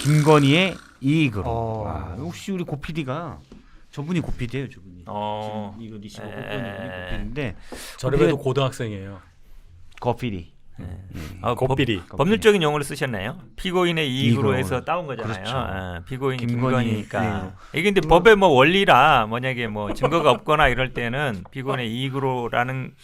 김건희의 이익으로. 어. 와, 혹시 우리 고 PD가 저분이 고 PD예요, 저분이. 어. 지금 이거 니시고 에. 고 PD인데 저래도 고등학생이에요. 고 PD. 아, 법, 고삐리. 법률적인 용어를 쓰셨나요? 피고인의 이익으로 이익으로. 해서 따온 거잖아요. 그렇죠. 아, 피고인 김건희, 김건희니까. 이게 근데 법의 뭐 원리라 만약에 뭐 증거가 없거나 이럴 때는 피고인의 이익으로라는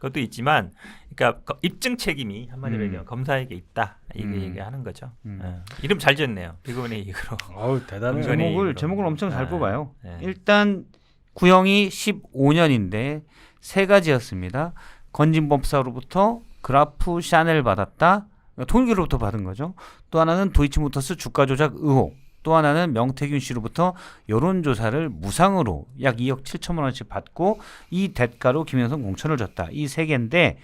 것도 있지만, 그러니까 거- 입증 책임이 한마디로 음. 얘기하면 검사에게 있다 이게 음. 얘기하는 거죠. 음. 예. 이름 잘 지었네요. 피고인의 이익으로. 어우 대단해. 제목을 이익으로. 제목을 엄청 잘 네. 뽑아요. 네. 일단 구형이 15년인데 세 가지였습니다. 건진법사로부터 그라프 샤넬 받았다. 통일교로부터 받은 거죠. 또 하나는 도이치모터스 주가 조작 의혹. 또 하나는 명태균 씨로부터 여론조사를 무상으로 약 2억 7천만 원씩 받고 이 대가로 김현성 공천을 줬다. 이 세 개인데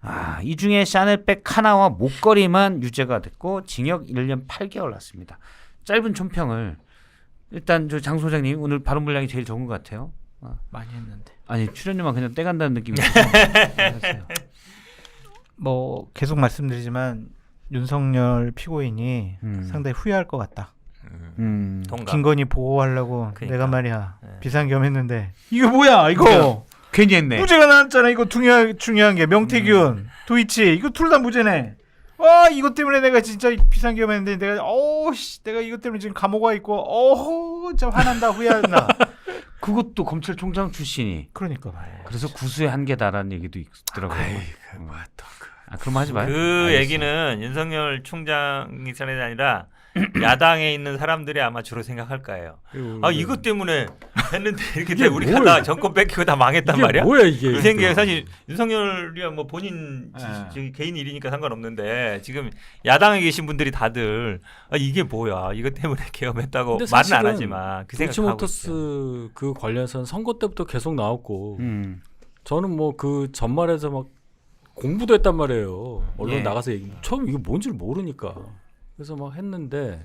아, 이 중에 샤넬백 하나와 목걸이만 유죄가 됐고 징역 1년 8개월 났습니다. 짧은 총평을 일단 저 장 소장님 오늘 발언 분량이 제일 적은 것 같아요. 많이 했는데. 아니 출연료만 그냥 떼간다는 느낌이. 뭐 계속 말씀드리지만 윤석열 피고인이 음. 상당히 후회할 것 같다. 음. 음. 동감. 김건희 보호하려고 그러니까. 내가 말이야 네. 비상겸 했는데 이게 뭐야 이거 괜히 했네. 무죄가 나왔잖아 이거 중요한 중요한 게 명태균 도이치 이거 둘 다 무죄네. 와 이것 때문에 내가 진짜 비상겸했는데 내가 어씨 내가 이것 때문에 지금 감옥 와 있고 어허 진짜 화난다 후회한다. 그것도 검찰총장 출신이 그러니까 말이야. 그래서 구수의 한계다라는 얘기도 있더라고요. 아 그럼 하지 마요. 그 알겠어요. 얘기는 윤석열 총장이 전에 아니라 야당에 있는 사람들이 아마 주로 생각할 거예요. 아 이것 때문에 했는데 이렇게 돼 우리가 뭘- 다 정권 뺏기고 다 망했단 이게 말이야. 뭐야 이게? 이 생각에 사실 윤석열이야 뭐 본인 지- 예. 저기 개인 일이니까 상관없는데 지금 야당에 계신 분들이 다들 아 이게 뭐야 이것 때문에 근데 말은 안 사실은 하지만 그 생각하고 있어요. 도이치모터스 그 관련해서는 선거 때부터 계속 나왔고 음. 저는 뭐 그 전말에서 막 공부도 했단 말이에요. 언론 예. 나가서 얘기. 처음 이게 뭔지를 모르니까. 그래서 막 했는데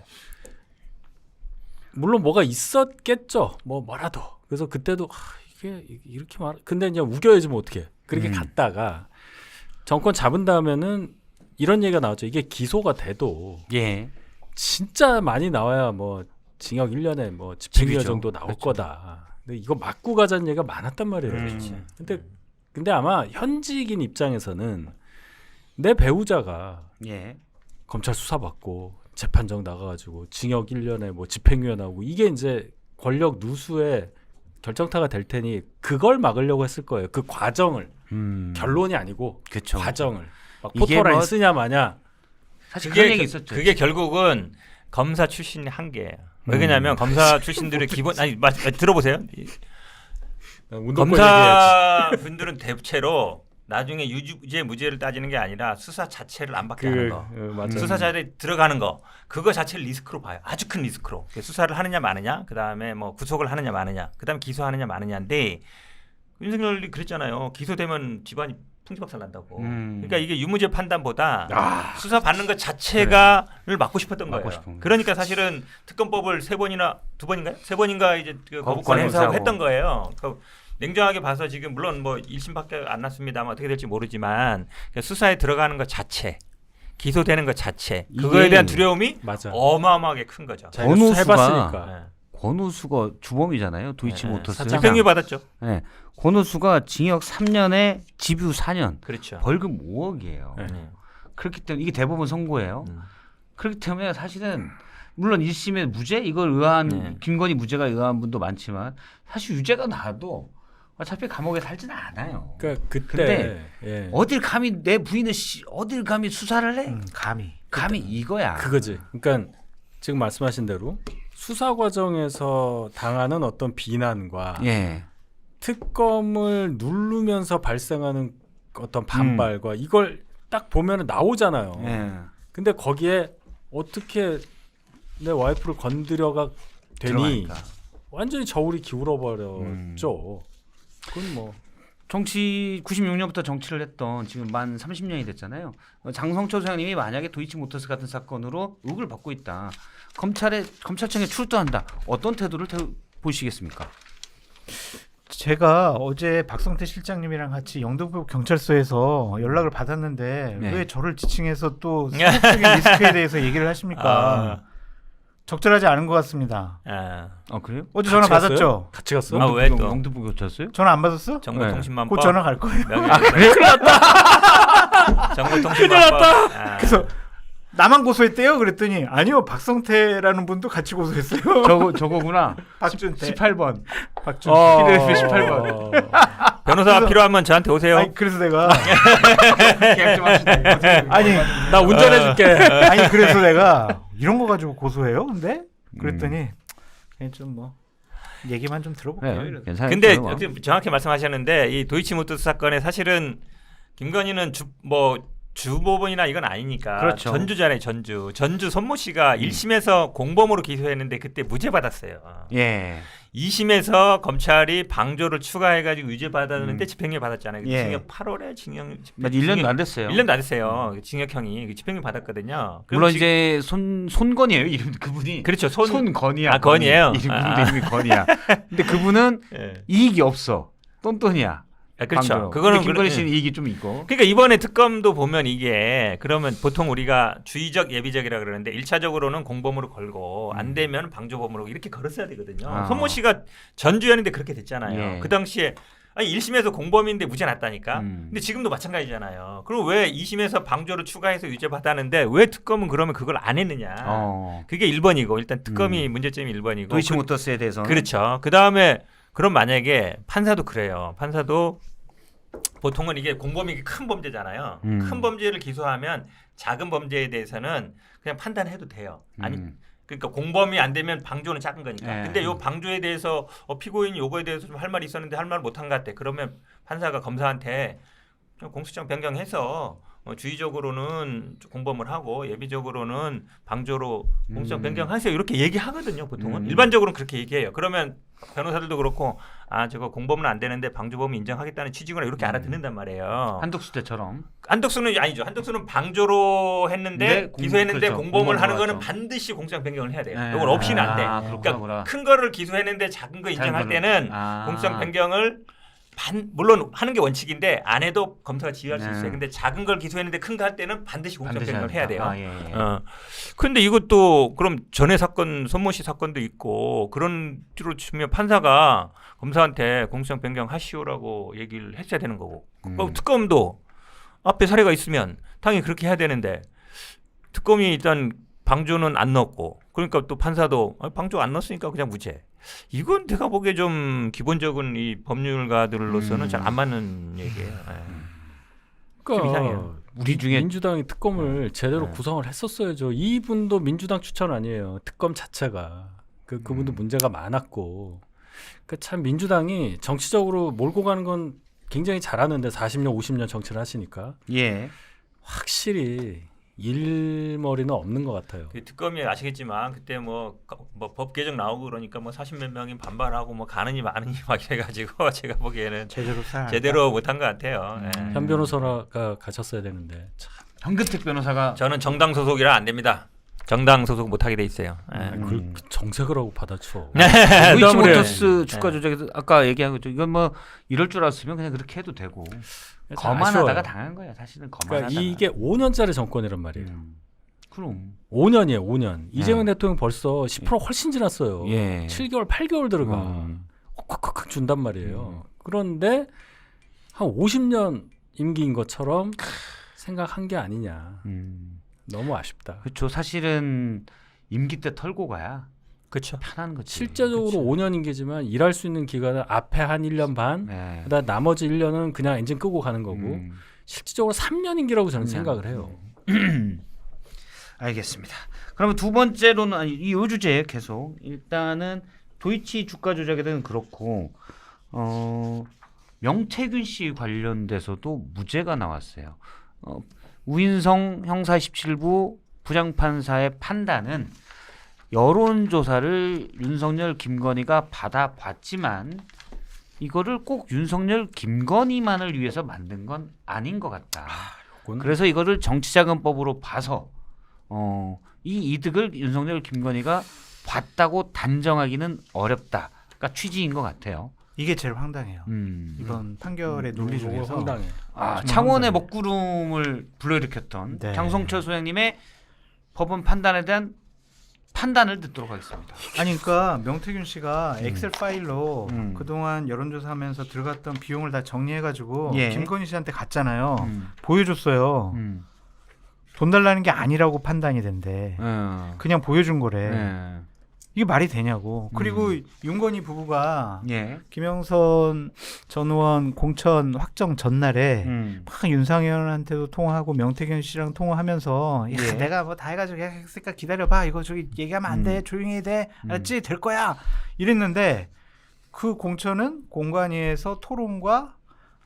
물론 뭐가 있었겠죠. 뭐 뭐라도. 그래서 그때도 아, 이게 이렇게 말. 근데 이제 우겨야지 뭐 어떻게. 그렇게 음. 갔다가 정권 잡은 다음에는 이런 얘기가 나왔죠. 이게 기소가 돼도 예. 진짜 많이 나와야 뭐 징역 1년에 뭐 집행유예. 정도 나올 그렇죠. 거다. 근데 이거 맞고 가자는 얘기가 많았단 말이에요. 음. 근데 근데 아마 현직인 입장에서는 내 배우자가 예. 검찰 수사 받고 재판정 나가가지고 징역 1년에 뭐 집행유예 나오고 이게 이제 권력 누수의 결정타가 될 테니 그걸 막으려고 했을 거예요. 그 과정을 음. 결론이 아니고 그쵸. 과정을 막 포토라인 뭐- 쓰냐 마냐 사실 그런 그게 얘기 겨- 있었죠. 그게 결국은 검사 출신의 한계예요. 왜냐하면 검사 출신들의 기본 아니 마, 들어보세요. 운동권 얘기해야지. 검사 분들은 대체로 나중에 유죄 무죄를 따지는 게 아니라 수사 자체를 안 받게 하는 그 거. 어. 수사 자리에 들어가는 거 그거 자체를 리스크로 봐요. 아주 큰 리스크로 수사를 하느냐 마느냐, 그 다음에 뭐 구속을 하느냐 마느냐, 그 다음에 기소하느냐 마느냐인데 윤석열이 그랬잖아요. 기소되면 집안이 풍지박살 난다고. 음. 그러니까 이게 유무죄 판단보다 아, 수사 받는 것 자체가를 막고 싶었던 막고 거예요. 싶은. 그러니까 사실은 특검법을 세 번이나 두 번인가요? 세 번인가 이제 그 거부권 거부권 행사하고. 했던 거예요. 그 냉정하게 봐서 지금 물론 뭐 1심밖에 안 났습니다만 어떻게 될지 모르지만 그러니까 수사에 들어가는 것 자체, 기소되는 것 자체 그거에 대한 두려움이 맞아. 어마어마하게 큰 거죠. 수사해봤으니까. 네. 권오수가 주범이잖아요. 네, 도이치모터스. 사장. 집행유예 받았죠. 네. 권오수가 징역 3년에 집유 4년, 그렇죠. 벌금 5억이에요. 네. 네. 그렇기 때문에 이게 대법원 선고예요. 음. 그렇기 때문에 사실은 물론 1심에 무죄 이걸 의아한 네. 김건희 무죄가 의아한 분도 많지만 사실 유죄가 나도 어차피 감옥에 살지는 않아요. 그러니까 그때 예. 어딜 감히 내 부인을 씨, 어딜 감히 수사를 해? 음, 감히. 감히 이거야. 그거지. 그러니까 지금 말씀하신 대로 수사 과정에서 당하는 어떤 비난과 예. 특검을 누르면서 발생하는 어떤 반발과 이걸 딱 보면 나오잖아요. 예. 근데 거기에 어떻게 내 와이프를 건드려가 되니 들어가니까. 완전히 저울이 기울어 버렸죠. 그건 뭐 정치 96년부터 정치를 했던 지금 만 30년이 됐잖아요. 어, 장성철 소장님이 만약에 도이치모터스 같은 사건으로 의혹을 받고 있다. 검찰에 검찰청에 출두한다. 어떤 태도를 태, 보시겠습니까? 제가 어제 박성태 실장님이랑 같이 영등포 경찰서에서 연락을 받았는데 네. 왜 저를 지칭해서 또 사회적인 리스크에 대해서 얘기를 하십니까? 아. 적절하지 않은 것 같습니다. 아, 아 그래요? 어제 전화 같이 갔어요? 받았죠? 같이 갔어? 아, 왜 또? 영등포 교체했어요? 전화 안 받았어? 정보통신망법. 곧 전화 갈 거예요. 아, 그래? 정보통신망법. 아, 그래서 나만 고소했대요. 그랬더니 아니요 박성태라는 분도 같이 고소했어요. 저거 저거구나. 박준태. 18번. 박준태. 어, 필요했어요, 18번. 변호사가 그래서- 필요하면 저한테 오세요. 아니 그래서 내가 계약 좀 합시다. 아니 나 운전해줄게. 아니 그래서 내가 이런 거 가지고 고소해요. 근데 그랬더니 음. 그냥 좀 뭐 얘기만 좀 들어볼게요. 네, 이래서. 괜찮아요. 근데 뭐. 어떻게 정확히 말씀하셨는데 이 도이치모터스 사건에 사실은 김건희는 주 뭐 주법원이나 이건 아니니까 그렇죠. 전주잖아요 전주 전주 손모 씨가 1심에서 공범으로 기소했는데 그때 무죄 받았어요. 예. 2심에서 검찰이 방조를 추가해가지고 유죄 받았는데 음. 집행유예 받았잖아요. 예. 징역 8월에 징역 맞 1년도 안 됐어요. 1년도 안 됐어요. 징역형이 그 집행유예 받았거든요. 물론 지- 이제 손 손건이에요 이름 그분이. 그렇죠 손, 손건이야. 아, 건이에요? 이름 아. 이름이 건이야. 근데 그분은 예. 이익이 없어. 똔똔이야. 아, 그렇죠. 그거는 김건희 그래- 씨는 이익이 좀 있고. 그러니까 이번에 특검도 보면 이게 그러면 보통 우리가 주의적 예비적이라 그러는데 일차적으로는 공범으로 걸고 안 되면 방조범으로 이렇게 걸었어야 되거든요. 음. 아. 손모 씨가 전주였는데 그렇게 됐잖아요. 예. 그 당시에 아니 1심에서 공범인데 무죄 났다니까. 음. 근데 지금도 마찬가지잖아요. 그럼 왜 2심에서 방조를 추가해서 유죄 받았는데 왜 특검은 그러면 그걸 안 했느냐? 어. 그게 1번이고 일단 특검이 문제점이 1번이고 도이치모터스에 대해서. 그렇죠. 그 다음에 그럼 만약에 판사도 그래요. 판사도 보통은 이게 공범이 큰 범죄잖아요. 음. 큰 범죄를 기소하면 작은 범죄에 대해서는 그냥 판단해도 돼요. 아니 음. 그러니까 공범이 안 되면 방조는 작은 거니까. 예. 근데 요 방조에 대해서 어, 피고인이 요거에 대해서 좀 할 말이 있었는데 할 말 못한 것 같아. 그러면 판사가 검사한테 좀 공수처 변경해서 어, 주의적으로는 공범을 하고 예비적으로는 방조로 공수처 음. 변경하세요. 이렇게 얘기하거든요. 보통은 음. 일반적으로는 그렇게 얘기해요. 그러면 변호사들도 그렇고 아 저거 공범은 안 되는데 방조범은 인정하겠다는 취지구나 이렇게 음. 알아듣는단 말이에요. 한덕수 때처럼. 한덕수는 아니죠. 한덕수는 방조로 했는데 네, 공- 기소했는데 그렇죠. 공범을 하는 거는. 반드시 공수처 변경을 해야 돼요. 네. 이건 없이는 안 돼. 아, 그러니까 그렇구나. 큰 거를 기소했는데 작은 거 인정할 때는 아. 공수처 변경을 반 물론 하는 게 원칙인데 안 해도 검사가 지휘할 수 네. 있어요. 근데 작은 걸 기소했는데 큰 거 할 때는 반드시 변경을 해야 돼요. 아, 예, 예. 어. 근데 이것도 그럼 전에 사건 손모 씨 사건도 있고 그런 뒤로 치면 판사가 검사한테 공수처 변경하시오라고 얘기를 했어야 되는 거고 음. 어, 특검도 앞에 사례가 있으면 당연히 그렇게 해야 되는데 특검이 일단 방조는 안 넣었고 그러니까 또 판사도 아, 방조 안 넣었으니까 그냥 무죄. 이건 제가 보기에 좀 기본적인 이 법률가들로서는 음. 잘안 맞는 얘기예요. 예. 그러니까 이상해요. 우리 중에 민주당이 특검을 제대로 네. 구성을 했었어야죠. 이분도 민주당 추천 아니에요. 특검 자체가 그 그분도 음. 문제가 많았고 그참 민주당이 정치적으로 몰고 가는 건 굉장히 잘하는데 40년 50년 정치를 하시니까 예. 확실히 일머리는 없는 것 같아요. 그 특검이 아시겠지만 그때 뭐 뭐법 개정 나오고 그러니까 뭐 40몇 명이 반발하고 뭐 가느니 마느니 막 이래가지고 제가 보기에는 제대로 살. 제대로 못한 것 같아요. 예. 음. 현 변호사가 가셨어야 되는데 참 현근택 변호사가 저는 정당 소속이라 안 됩니다. 정당 소속 못하게 돼 있어요. 예. 아, 그걸 정색을 하고 받아쳐. 도이치 모터스 주가 네. 조작에서 아까 얘기한 거죠. 이건 뭐 이럴 줄 알았으면 그냥 그렇게 해도 되고 거만하다가 아쉬워요. 당한 거야. 사실은 거만하다가. 그러니까 이게 5년짜리 정권이란 말이에요. 음. 그럼 5년이에요, 5년. 이재명 대통령 벌써 10% 훨씬 지났어요. 예. 7개월, 8개월 들어가. 음. 콱콱콱 준단 말이에요. 그런데 한 50년 임기인 것처럼 생각한 게 아니냐. 음. 너무 아쉽다. 그렇죠. 사실은 임기 때 털고 가야 그렇죠. 편한 거지. 실제적으로 5년 임기지만 일할 수 있는 기간은 앞에 한 1년 반, 네. 그다음 나머지 1년은 그냥 엔진 끄고 가는 거고 음. 실질적으로 3년 임기라고 저는 그냥. 생각을 해요. 알겠습니다. 그러면 두 번째로는 아니 이요 주제 계속 일단은 도이치 주가 조작에 대한 그렇고 어 명태균 씨 관련돼서도 무죄가 나왔어요. 어, 우인성 형사 17부 부장판사의 판단은 여론조사를 윤석열 김건희가 받아봤지만 이거를 꼭 윤석열 김건희만을 위해서 만든 건 아닌 것 같다. 그건 그래서 이거를 정치자금법으로 봐서 어, 이 이득을 윤석열 김건희가 봤다고 단정하기는 어렵다. 그러니까 취지인 것 같아요. 이게 제일 황당해요. 음. 이번 판결의 논리 그거 중에서 황당해. 아, 창원의. 먹구름을 불러일으켰던 네. 장성철 소장님의 법원 판단에 대한 판단을 듣도록 하겠습니다. 아니 그러니까 명태균 씨가 엑셀 파일로 음. 그동안 여론조사하면서 들어갔던 비용을 다 정리해가지고 예. 김건희 씨한테 갔잖아요. 음. 보여줬어요. 음. 돈 달라는 게 아니라고 판단이 된대. 어. 그냥 보여준 거래. 네. 이게 말이 되냐고. 그리고 음. 윤건희 부부가 예. 김영선 전 의원 공천 확정 전날에 음. 막 윤상현한테도 통화하고 명태균 씨랑 통화하면서 야, 예. 내가 뭐 다 해가지고 했으니까 기다려봐 이거 저기 얘기하면 안 돼 음. 조용히 해야 돼 음. 알았지 될 거야 이랬는데 그 공천은 공관위에서 토론과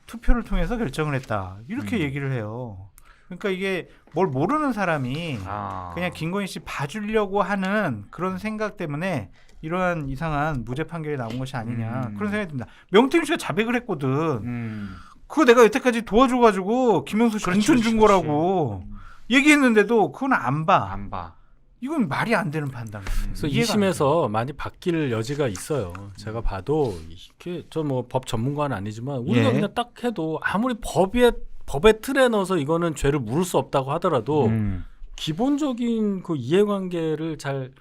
투표를 통해서 결정을 했다 이렇게 음. 얘기를 해요 그러니까 이게 뭘 모르는 사람이 아. 그냥 김건희 씨 봐주려고 하는 그런 생각 때문에 이러한 이상한 무죄 판결이 나온 것이 아니냐 음. 그런 생각이 듭니다 명태균 씨가 자백을 했거든 음. 그거 내가 여태까지 도와줘가지고 김영수 씨 그렇지, 공천 준 그렇지, 거라고 얘기했는데도 그건 안 봐. 안 봐. 이건 말이 안 되는 판단. 그래서 2심에서 많이 바뀔 여지가 있어요. 제가 봐도 이게 저 뭐 법 전문가는 아니지만 우리가 예. 그냥 딱 해도 아무리 법에 법의 틀에 넣어서 이거는 죄를 물을 수 없다고 하더라도 음. 기본적인 그 이해관계를 잘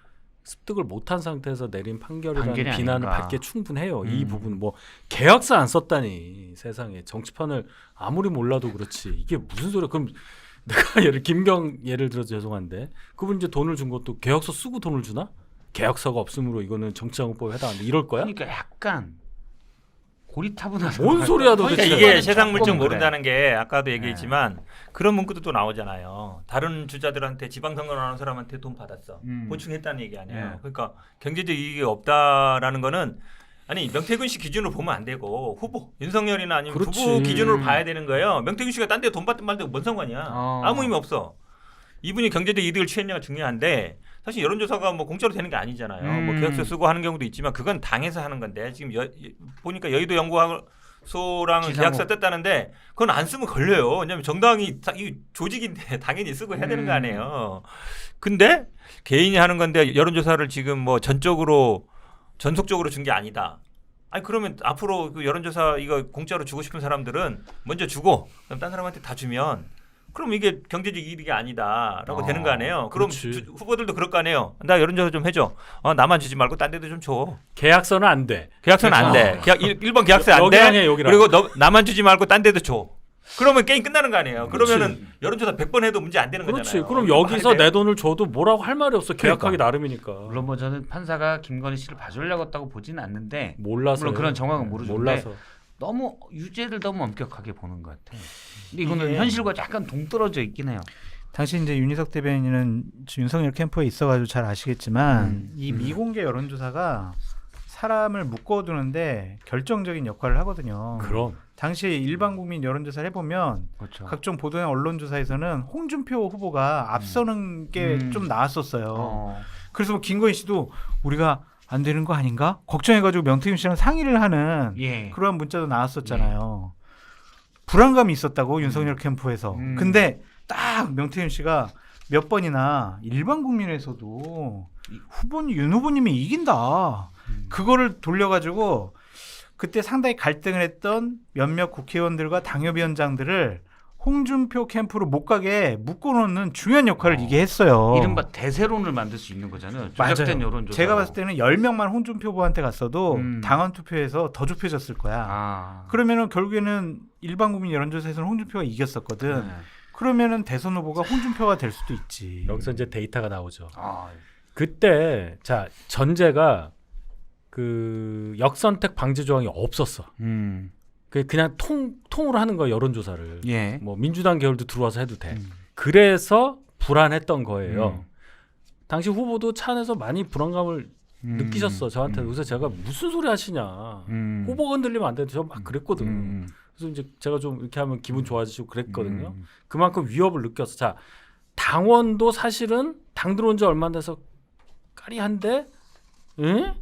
습득을 못한 상태에서 내린 판결이라는 판결이 비난을 아닌가. 받기에 충분해요. 이 음. 부분 뭐 계약서 안 썼다니 세상에 정치판을 아무리 몰라도 그렇지 이게 무슨 소리야? 그럼 내가 예를 김경 예를 들어 서 죄송한데 그분 이제 돈을 준 것도 계약서 쓰고 돈을 주나? 계약서가 없으므로 이거는 정치자금법에 해당한다 이럴 거야? 그러니까 약간 고리타분하다. 뭔 소리야 그러니까 도대체? 이게 세상 물정. 모른다는 게 아까도 얘기했지만 네. 그런 문구도 또 나오잖아요. 다른 주자들한테 지방선거 나오는 사람한테 돈 받았어. 음. 보충했다는 얘기 아니에요. 네. 그러니까 경제적 이익이 없다라는 거는 아니 명태균 씨 기준으로 보면 안 되고 후보 윤석열이나 아니면 그렇지. 부부 기준으로 봐야 되는 거예요. 명태균 씨가 딴 데 돈 받든 말든 뭔 상관이야. 어. 아무 의미 없어. 이분이 경제적 이득을 취했냐가 중요한데 사실 여론조사가 뭐 공짜로 되는 게 아니잖아요. 뭐 음. 계약서 쓰고 하는 경우도 있지만 그건 당에서 하는 건데 지금 여, 보니까 여의도 연구소랑은 지상호. 계약서 뗐다는데 그건 안 쓰면 걸려요. 왜냐하면 정당이 다- 이 조직인데 당연히 쓰고 해야 되는 거 음. 아니에요. 근데 개인이 하는 건데 여론조사를 지금 뭐 전적으로 전속적으로 준 게 아니다. 아니 그러면 앞으로 그 여론조사 이거 공짜로 주고 싶은 사람들은 먼저 주고 그럼 딴 사람한테 다 주면 그럼 이게 경제적 이익이 아니다라고 어, 되는 거 아니에요. 그럼. 주- 후보들도 그럴 거 아니에요. 나 여론조사 좀 해줘. 어, 나만 주지 말고 딴 데도 좀 줘. 계약서는 안 돼. 계약서는 안 돼. 어. 계약 1, 번 계약서 안 돼. 해, 여기랑. 그리고 너, 나만 주지 말고 딴 데도 줘. 그러면 게임 끝나는 거 아니에요. 그렇지. 그러면은 여론조사 100번 해도 문제 안 되는 그렇지. 거잖아요. 그럼 이거 여기서? 내 돈을 줘도 뭐라고 할 말이 없어. 계약하기 그러니까. 나름이니까. 물론 뭐 저는 판사가 김건희 씨를 봐주려고 했다고 보지는 않는데 몰라서 물론 그런 정황은 모르죠. 몰라서. 너무 유죄를 너무 엄격하게 보는 것 같아. 근데 이거는 이게- 현실과 약간 동떨어져 있긴 해요. 당시 이제 윤희석 대변인은 윤석열 캠프에 있어가지고 잘 아시겠지만 음. 이 미공개 여론조사가 사람을 묶어두는데 결정적인 역할을 하거든요. 그럼 당시 일반 국민 여론조사를 해보면 그렇죠. 각종 보도나 언론조사에서는 홍준표 후보가 앞서는 게 음. 좀 나왔었어요. 어. 그래서 뭐 김건희 씨도 우리가 안 되는 거 아닌가 걱정해가지고 명태균 씨랑 상의를 하는 예. 그러한 문자도 나왔었잖아요. 불안감이 있었다고 윤석열 캠프에서. 음. 근데 딱 명태균 씨가 몇 번이나 일반 국민에서도 이 후보님 윤 후보님이 이긴다. 음. 그거를 돌려가지고 그때 상당히 갈등을 했던 몇몇 국회의원들과 당협위원장들을 홍준표 캠프로 못 가게 묶어놓는 중요한 역할을 어. 이게 했어요. 이른바 대세론을 만들 수 있는 거잖아요. 조작된. 여론조사. 제가 봤을 때는 10명만 홍준표 후보한테 갔어도 음. 당원 투표에서 더 좁혀졌을 거야. 아. 그러면은 결국에는 일반 국민 여론조사에서는 홍준표가 이겼었거든. 네. 그러면은 대선 후보가 홍준표가 될 수도 있지. 여기서 이제 데이터가 나오죠. 아, 그때 자 전제가 그 역선택 방지 조항이 없었어. 음. 그 그냥 통 통으로 하는 거야 여론 조사를. 예. 뭐 민주당 계열도 들어와서 해도 돼. 음. 그래서 불안했던 거예요. 음. 당시 후보도 차 안에서 많이 불안감을 음. 느끼셨어 저한테. 음. 그래서 제가 무슨 소리 하시냐. 음. 후보가 흔들리면 안 되는데 저 막 그랬거든요. 음. 그래서 이제 제가 좀 이렇게 하면 기분 좋아지시고 그랬거든요. 음. 그만큼 위협을 느꼈어. 자, 당원도 사실은 당 들어온 지 얼마 안 돼서 까리한데, 응?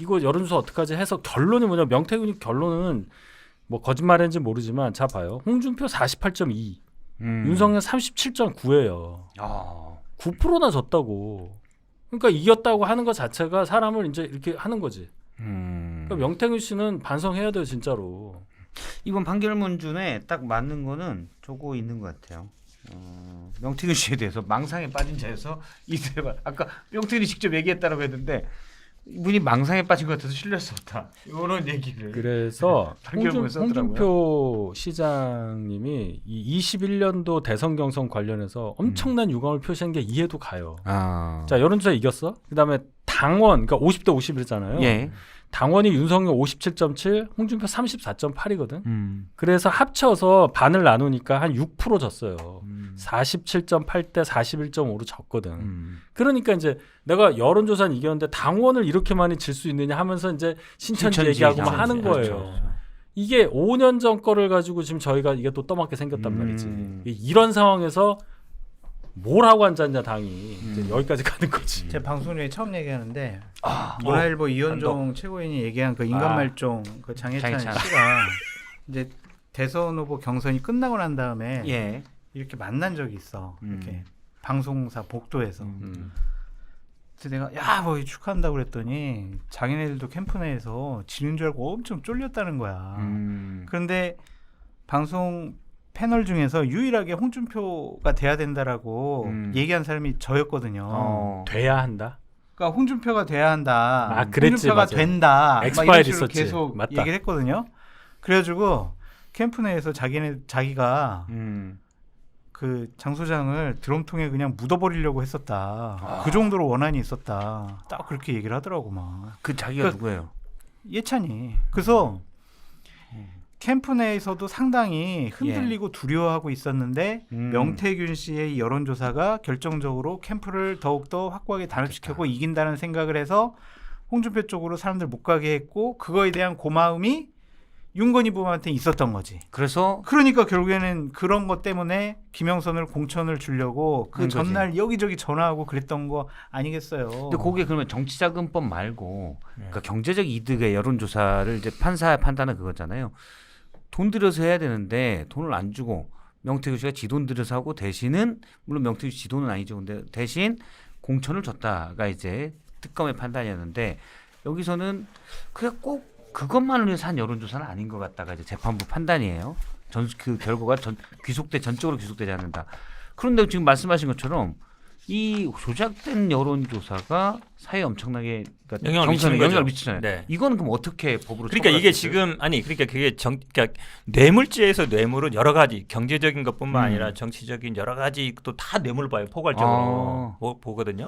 이거 여론조사 어떡하지 해서 결론이 뭐냐? 명태균이 결론은 뭐 거짓말인지 모르지만 자 봐요. 홍준표 48.2, 음. 윤석열 37.9예요. 아. 9%나 졌다고. 그러니까 이겼다고 하는 것 자체가 사람을 이제 이렇게 하는 거지. 음. 그러니까 명태균 씨는 반성해야 돼요, 진짜로. 이번 판결문 중에 딱 맞는 거는 저거 있는 것 같아요. 어, 명태균 씨에 대해서 망상에 빠진 자여서 이세발 아까 명태균이 직접 얘기했다라고 했는데 이분이 망상에 빠진 것 같아서 신뢰할 수 없다. 이런 얘기를. 그래서 홍준. 홍준표 시장님이 이 21년도 대선 경선 관련해서 엄청난 유감을 표시한 게 이해도 가요. 아. 자 여론조사 이겼어. 그다음에 당원 그러니까 50대 50이잖아요. 예. 당원이 윤석열 57.7, 홍준표 34.8이거든. 음. 그래서 합쳐서 반을 나누니까 한 6% 졌어요. 음. 47.8대 41.5로 졌거든. 음. 그러니까 이제 내가 여론조사는 이겼는데 당원을 이렇게 많이 질 수 있느냐 하면서 이제 신천지, 신천지 얘기하고 막. 하는 거예요. 그렇죠. 이게 5년 전 거를 가지고 지금 저희가 이게 또 떠맡게 생겼단 음. 말이지. 이- 이런 상황에서 뭘 하고 앉았냐 당이 이제 음. 여기까지 가는 거지. 제 방송 중에 처음 얘기하는데 아, 문화일보 이현종 최고위원이 얘기한 그 인간말종 그 장해찬 장해찬. 씨가 이제 대선 후보 경선이 끝나고 난 다음에 예. 이렇게 만난 적이 있어. 음. 이렇게 방송사 복도에서. 음. 그래서 내가 야뭐 축하한다고 그랬더니 자기네들도 캠프 내에서 지는 줄 알고 엄청 쫄렸다는 거야. 음. 그런데 방송 패널 중에서 유일하게 홍준표가 돼야 된다라고 음. 얘기한 사람이 저였거든요. 어. 돼야 한다. 그러니까 홍준표가 돼야 한다. 아, 그랬지, 홍준표가 맞아. 된다. 막 엑스파일 있었지. 계속 맞다. 얘기를 했거든요. 그래가지고 캠프 내에서 자기네 자기가 음. 그 장소장을 드럼통에 그냥 묻어버리려고 했었다. 아. 그 정도로 원한이 있었다. 딱 그렇게 얘기를 하더라고 막. 그 자기가 그- 누구예요? 예찬이. 그래서 캠프 내에서도 상당히 흔들리고 두려워하고 있었는데 음. 명태균 씨의 이 여론조사가 결정적으로 캠프를 더욱더 확고하게 단합시켰고 이긴다는 생각을 해서 홍준표 쪽으로 사람들 못 가게 했고 그거에 대한 고마움이 윤건희 부부한테 있었던 거지. 그래서 그러니까 결국에는 그런 것 때문에 김영선을 공천을 주려고 그한 거지. 전날 여기저기 전화하고 그랬던 거 아니겠어요. 근데 그게 그러면 정치자금법 말고 네. 그러니까 경제적 이득의 여론조사를 이제 판사 판단은 그거잖아요. 돈 들여서 해야 되는데 돈을 안 주고 명태규 씨가 지 돈 들여서 하고 대신은 물론 명태규 씨 지돈은 아니죠. 근데 대신 공천을 줬다가 이제 특검의 판단이었는데 여기서는 그냥 꼭 그것만을 위해서 한 여론조사는 아닌 것 같다가 이제 재판부 판단이에요. 전 그 결과가 전 귀속돼 전적으로 귀속되지 않는다. 그런데 지금 말씀하신 것처럼 이 조작된 여론조사가 사회에 엄청나게 그러니까 영향을 미치는. 영향을 미치잖아요. 네. 이거는 그럼 어떻게 법으로 그러니까 이게? 지금 아니 그러니까 그게 정 그러니까 뇌물죄에서 뇌물은 여러 가지 경제적인 것뿐만 음. 아니라 정치적인 여러 가지 또 다 뇌물 봐요 포괄적으로 아. 보, 보거든요.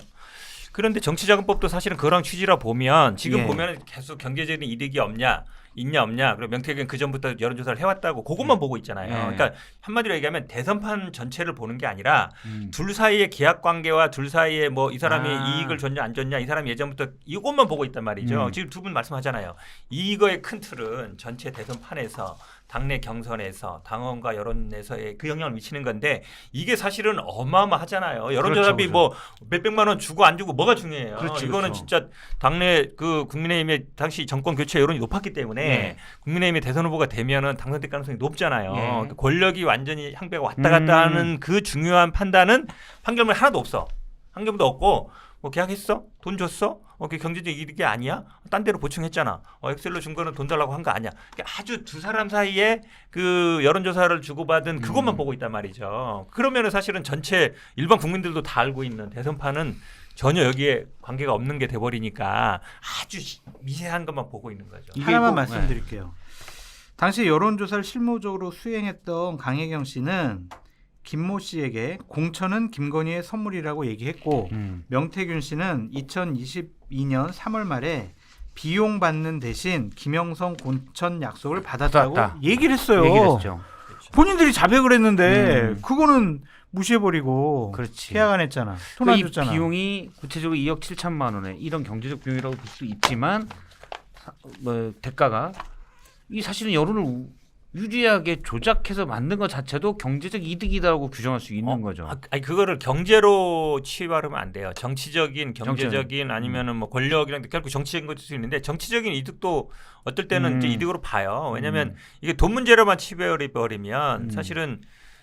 그런데 정치자금법도 사실은 그런 취지라 보면 지금 예. 보면 계속 경제적인 이득이 없냐 있냐 없냐 그리고 명태균 그 전부터 여론조사를 해왔다고 그것만 보고 있잖아요. 예. 그러니까 한마디로 얘기하면 대선판 전체를 보는 게 아니라 음. 둘 사이의 계약 관계와 둘 사이에 뭐 이 사람이 아. 이익을 줬냐 안 줬냐 이 사람이 예전부터 이것만 보고 있단 말이죠. 음. 지금 두 분 말씀하잖아요. 이거의 큰 틀은 전체 대선판에서 당내 경선에서 당원과 여론에서의 그 영향을 미치는 건데 이게 사실은 어마어마하잖아요. 여론조사비 그렇죠, 뭐 몇백만 원 주고 안 주고 뭐가 중요해요. 그렇죠, 이거는 그렇죠. 진짜 당내 그 국민의힘의 당시 정권 교체 여론이 높았기 때문에 예. 국민의힘이 대선 후보가 되면은 당선될 가능성이 높잖아요. 예. 그 권력이 완전히 향배가 왔다 갔다 음. 하는 그 중요한 판단은 판결문 하나도 없어. 판결문도 없고 뭐 계약했어? 돈 줬어? 어, 그 경제적 이득이 아니야? 딴 데로 보충했잖아. 어, 엑셀로 준 거는 돈 달라고 한 거 아니야. 그러니까 아주 두 사람 사이에 그 여론조사를 주고받은 그것만 음. 보고 있단 말이죠. 그러면은 사실은 전체 일반 국민들도 다 알고 있는 대선판은 전혀 여기에 관계가 없는 게 돼버리니까 아주 시- 미세한 것만 보고 있는 거죠. 하나만 꼭- 말씀드릴게요. 당시 여론조사를 실무적으로 수행했던 강혜경 씨는 김모 씨에게 공천은 김건희의 선물이라고 얘기했고 음. 명태균 씨는 2022년 3월 말에 비용 받는 대신 김영성 공천 약속을 받았다고 받았다. 얘기를 했어요. 얘기를 했죠. 본인들이 자백을 했는데 음. 그거는 무시해버리고 그렇지. 계약 안 했잖아. 돈안그이 줬잖아. 비용이 구체적으로 2억 7천만 원에 이런 경제적 비용이라고 볼 수도 있지만 사- 뭐 대가가 이 사실은 여론을 우- 유리하게 조작해서 만든 것 자체도 경제적 이득이다라고 규정할 수 있는 어? 거죠. 아, 아니 그거를 경제로 치부하면 안 돼요. 정치적인, 경제적인 아니면은 뭐 권력이랑 결국 정치적인 것일 수 있는데 정치적인 이득도 어떨 때는 음. 이제 이득으로 봐요. 왜냐하면 음. 이게 돈 문제로만 치부해 버리면 음. 사실은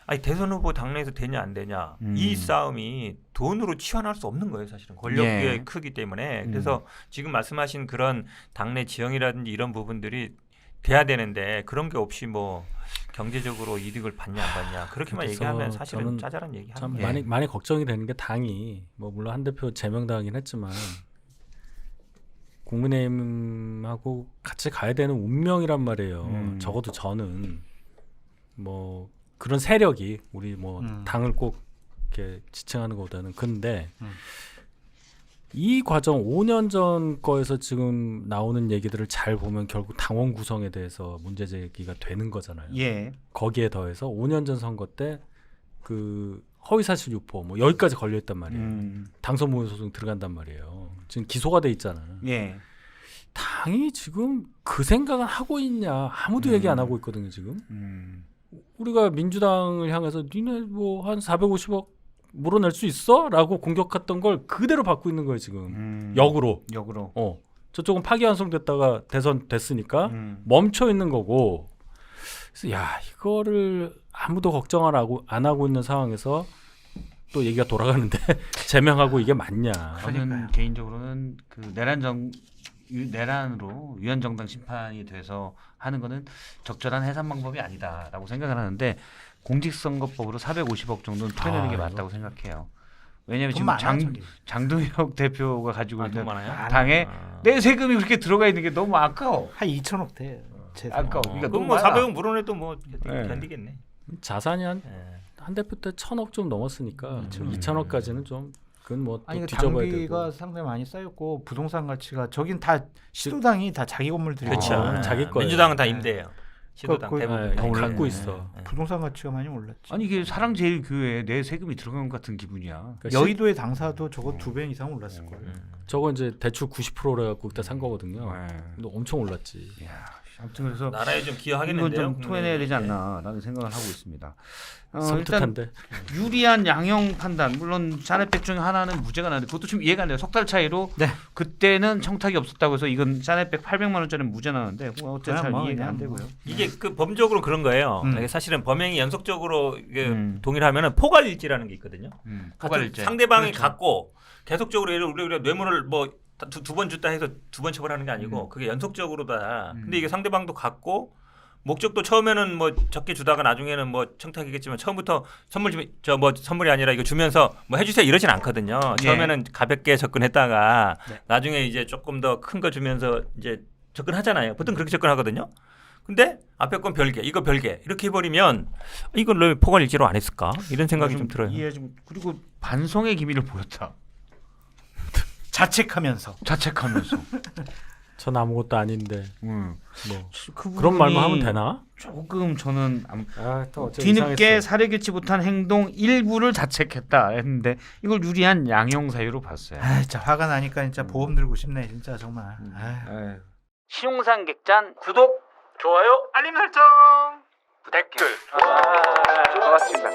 아니 대선 후보 당내에서 되냐 안 되냐 음. 이 싸움이 돈으로 치환할 수 없는 거예요 사실은 권력의 예. 크기 때문에 음. 그래서 지금 말씀하신 그런 당내 지형이라든지 이런 부분들이 돼야 되는데 그런 게 없이 뭐 경제적으로 이득을 받냐 안 받냐 그렇게만 그래서 얘기하면 사실은 짜잘한 얘기 참 하는 많이 많이 걱정이 되는 게 당이 뭐 물론 한 대표 제명당하긴 했지만 국민의힘하고 같이 가야 되는 운명이란 말이에요. 음. 적어도 저는 뭐 그런 세력이 우리 뭐 음. 당을 꼭 이렇게 지칭하는 것보다는 근데 음. 이 과정 5년 전 거에서 지금 나오는 얘기들을 잘 보면 결국 당원 구성에 대해서 문제 제기가 되는 거잖아요. 예. 거기에 더해서 5년 전 선거 때 그 허위사실 유포 뭐 여기까지 걸려 있단 말이에요. 음. 당선 무효 소송 들어간단 말이에요. 지금 기소가 돼 있잖아. 예. 당이 지금 그 생각을 하고 있냐 아무도 얘기 안 하고 있거든요 지금. 음. 우리가 민주당을 향해서 니네 뭐 한 450억 물어낼 수 있어?라고 공격했던 걸 그대로 받고 있는 거예요 지금. 음. 역으로. 역으로. 어. 저쪽은 파기환송됐다가 대선 됐으니까 음. 멈춰 있는 거고. 그래서 야 이거를 아무도 걱정 안 하고 안 하고 있는 상황에서 또 얘기가 돌아가는데 제명하고 이게 맞냐? 저는. 개인적으로는 그 내란 정 유- 내란으로 유엔 정당 심판이 돼서 하는 거는 적절한 해산 방법이 아니다라고 생각을 하는데 공직선거법으로 450억 정도는 토해내는 아, 게. 맞다고 생각해요. 왜냐하면 돈 지금 많아, 장 저기. 장동혁 대표가 가지고 아, 돈 있는? 당에 아. 내 세금이 그렇게 들어가 있는 게 너무 아까워. 한 2천억 돼. 아까워. 어, 그러니까 그럼 너무 뭐 많아. 400억 물어내도 뭐 견디, 네. 견디겠네. 자산이 한, 예. 한 대표 때 천억 좀 넘었으니까 음. 2천억까지는 좀 그건 뭐또 아니 그 뒤져봐야 장비가 되고. 상당히 많이 쌓였고 부동산 가치가 저긴 다 시도당이 다 자기 건물들이 그렇죠. 아, 예. 자기 거예요. 민주당은 다 네. 임대예요. 시도당 그- 그- 대부분 예, 다 갖고 임대. 있어. 예. 부동산 가치가 많이 올랐지. 아니 이게 사랑제일교회에 내 세금이 들어간 것 같은 기분이야. 그러니까 시- 여의도의 당사도 저거 두 배 이상 올랐을 거예요. 음. 저거 이제 대출 90%로 해갖고 그때 산 거거든요. 네. 근데 엄청 올랐지. 야, 아무튼 그래서 나라에 좀 이건 기여하겠는데요. 좀 토해내야 되지. 않나라는 생각을 하고 있습니다. 어, 일단 섬뜩한데. 유리한 양형 판단 물론 샤넬백 중에 하나는 무죄가 나는데 그것도 좀 이해가 안 돼요. 석 달 차이로 네. 그때는 청탁이 없었다고 해서 이건 샤넬백 800만 원짜리 무죄 나는데 뭐 어째 잘뭐 이해가 안 되고요. 이게 그 범적으로 그런 거예요. 음. 사실은 범행이 연속적으로 음. 동일하면은 포괄일지라는 게 있거든요. 음, 같은 포괄일제. 상대방이 그렇죠. 갖고 계속적으로 예를 우리 우리가 뇌물을 뭐 두번 줬다 해서 두 번 처벌하는 게 아니고 음. 그게 연속적으로다. 음. 근데 이게 상대방도 갖고 목적도 처음에는 뭐 적게 주다가 나중에는 뭐 청탁이겠지만 처음부터 선물 주면 저 뭐 선물이 아니라 이거 주면서 뭐 해주세요 이러진 않거든요. 예. 처음에는 가볍게 접근했다가 네. 나중에 이제 조금 더 큰 거 주면서 이제 접근하잖아요. 보통 그렇게 접근하거든요. 근데 앞에 건 별개, 이거 별개 이렇게 해버리면 이걸 왜 포괄 일지로 안 했을까 이런 생각이 좀 들어요. 이해 좀 그리고 반성의 기미를 보였다. 자책하면서 자책하면서. 전 아무것도 아닌데 음. 뭐 그 그런 말만 하면 되나? 조금 저는 안- 아또 뒤늦게 사례 규치 못한 행동 일부를 자책했다 했는데 이걸 유리한 양형 사유로 봤어요. 아 진짜 화가 나니까 진짜 보험 들고 싶네 진짜 정말. 아유. 신용상 객잔 구독 좋아요 알림 설정 부탁드립니다. 고맙습니다.